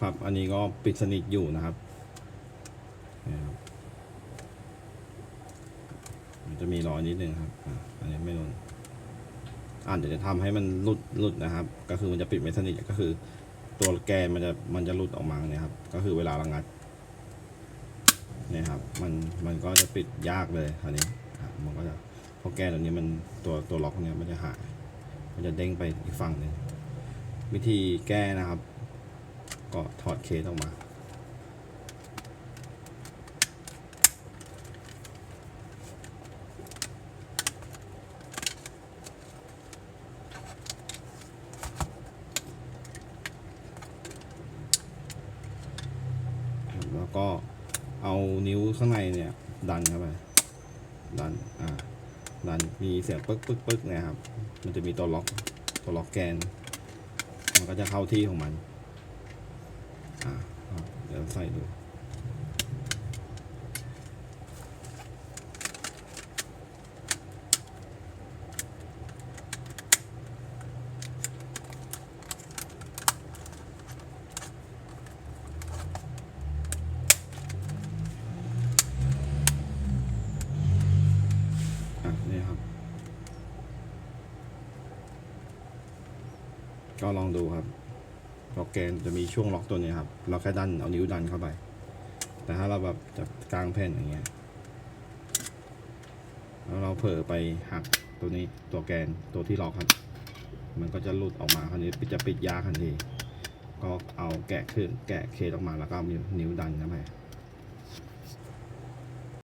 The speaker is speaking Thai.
ครับ อันนี้ก็ปิดสนิทอยู่นะครับนะครับมันจะมีรอยนิดนึงครับอันนี้ไม่รุนอ่านเดี๋ยวจะทำให้มันหลุดหลุดนะครับ ก็คือมันจะปิดไม่สนิทก็คือ ตัวแกนมันจะมันจะหลุดออกมาเนี่ยครับ ก็คือเวลารางัดเนี่ยครับ มันมันก็จะปิดยากเลยคราวนี้มันก็จะเพราะแกนตัวนี้มันตัวตัวล็อกเนี่ยมันจะหาย มันจะเด้งไปอีกฝั่งหนึ่งวิธีแก้นะครับ ก็ถอดเคสออกมาแล้วก็เอานิ้วข้างในเนี่ยดันเข้าไปดันอ่าดันมีเสียงปึ๊กปึ๊กปึ๊กนะครับ มันจะมีตัวล็อกตัวล็อกแกน มันก็จะเข้าที่ของมันาเดี๋ยวใส่ดูอะนี่ครับก็ลองดูครับ ล็อกแกนจะมีช่วงล็อกตัวนี้ครับเราแค่ดันเอานิ้วดันเข้าไป แต่ถ้าเราแบบจะกลางแผ่นอย่างเงี้ยแล้วเราเผลอไปหักตัวนี้ตัวแกนตัวที่ล็อกครับ มันก็จะหลุดออกมาคราวนี้จะปิดยากทันทีก็เอาแกะขึ้นแกะเคสออกมาแล้วก็เอานิ้วนิ้วดันเข้าไป